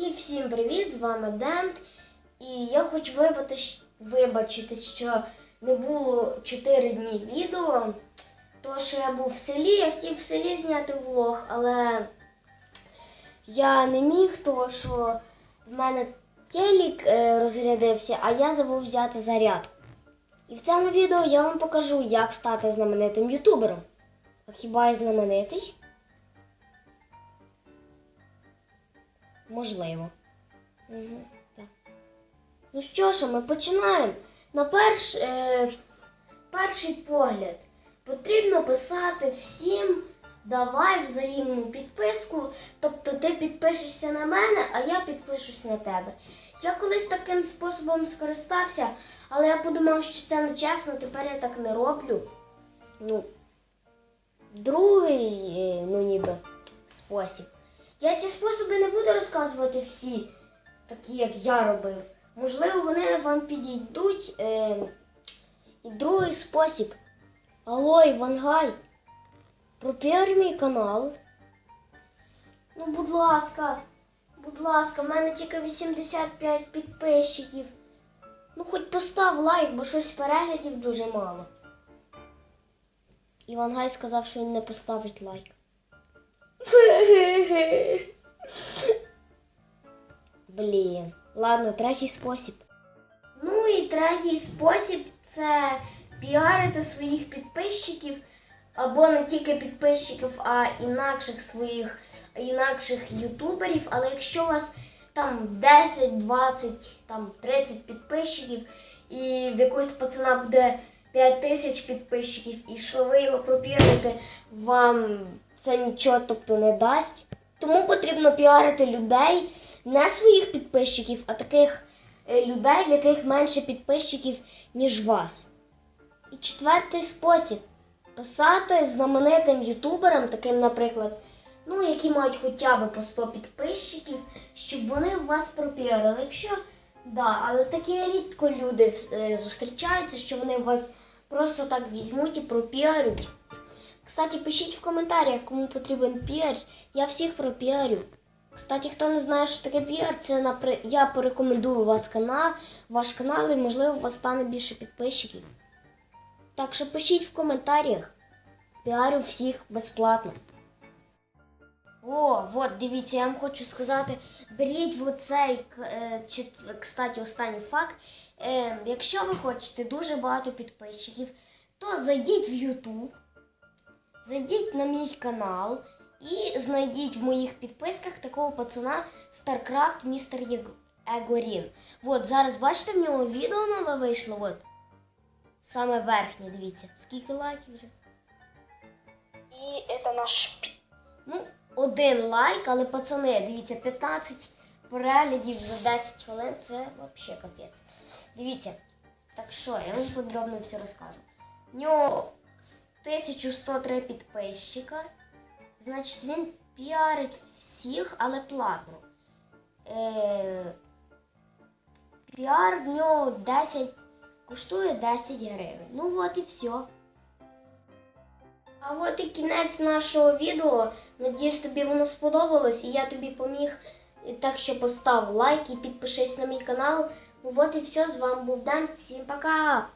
І всім привіт! З вами Дент. І я хочу вибачити, що не було 4 дні відео. То, що я був в селі, я хотів в селі зняти влог, але я не міг, тому що в мене телек е, розрядився, а я забув взяти зарядку. І в цьому відео я вам покажу, як стати знаменитим ютубером. А хіба я знаменитий? Можливо. Угу, так. Ну що ж, ми починаємо. На перш, е, перший погляд потрібно писати всім давай взаємну підписку. Тобто ти підпишешся на мене, а я підпишусь на тебе. Я колись таким способом скористався, але я подумав, що це не чесно, тепер я так не роблю. Ну, другий, е, ну ніби, спосіб. Я ці способи не буду розказувати всі, такі як я робив. Можливо, вони вам підійдуть. Е, і другий спосіб. Алло, Івангай, пропір мій канал. Ну, будь ласка, будь ласка, в мене тільки 85 підписчиків. Ну, хоч постав лайк, бо щось переглядів дуже мало. Івангай сказав, що він не поставить лайк. Блін. Ладно, третій спосіб. Ну і третій спосіб це піарити своїх підписчиків, або не тільки підписчиків, а інакших своїх інакших ютуберів. Але якщо у вас там 10, 20, там 30 підписчиків, і в якогось пацана буде 5 тисяч підписчиків, і що ви його пропіарите, вам це нічого тобто не дасть. Тому потрібно піарити людей, не своїх підписчиків, а таких е, людей, в яких менше підписчиків, ніж вас. І четвертий спосіб писати знаменитим ютуберам, таким, наприклад, ну, які мають хоча б по 100 підписчиків, щоб вони вас пропіарили. Якщо да, але такі рідко люди е, зустрічаються, що вони вас просто так візьмуть і пропіарять. Кстати, пишіть в коментарях, кому потрібен піар. Я всіх пропіарю. Кстати, хто не знає, що таке піар, це напри... я порекомендую вас канал, ваш канал і можливо у вас стане більше підписчиків. Так що пишіть в коментарях. Піарю всіх безплатно. О, от дивіться, я вам хочу сказати, беріть оцей, е, кстати, останній факт. Е, якщо ви хочете дуже багато підписчиків, то зайдіть в YouTube, зайдіть на мій канал і знайдіть в моїх підписках такого пацана StarCraft Містер Егорін. От зараз бачите, в нього відео нове вийшло. От. Саме верхнє, дивіться. Скільки лайків вже? И это наш Ну, один лайк, але пацани, дивіться, 15 переглядів за 10 хвилин це взагалі капець. Дивіться, так що, я вам подробно все розкажу. У нього 1103 підписчика. Значить, він піарить всіх, але платно. Е, піар в нього 10, коштує 10 гривень. Ну от і все. А от і кінець нашого відео. Надіюсь, тобі воно сподобалось і я тобі поміг. Так що постав лайк і підпишись на мій канал. Ну от і все. З вами був Дан. Всім пока!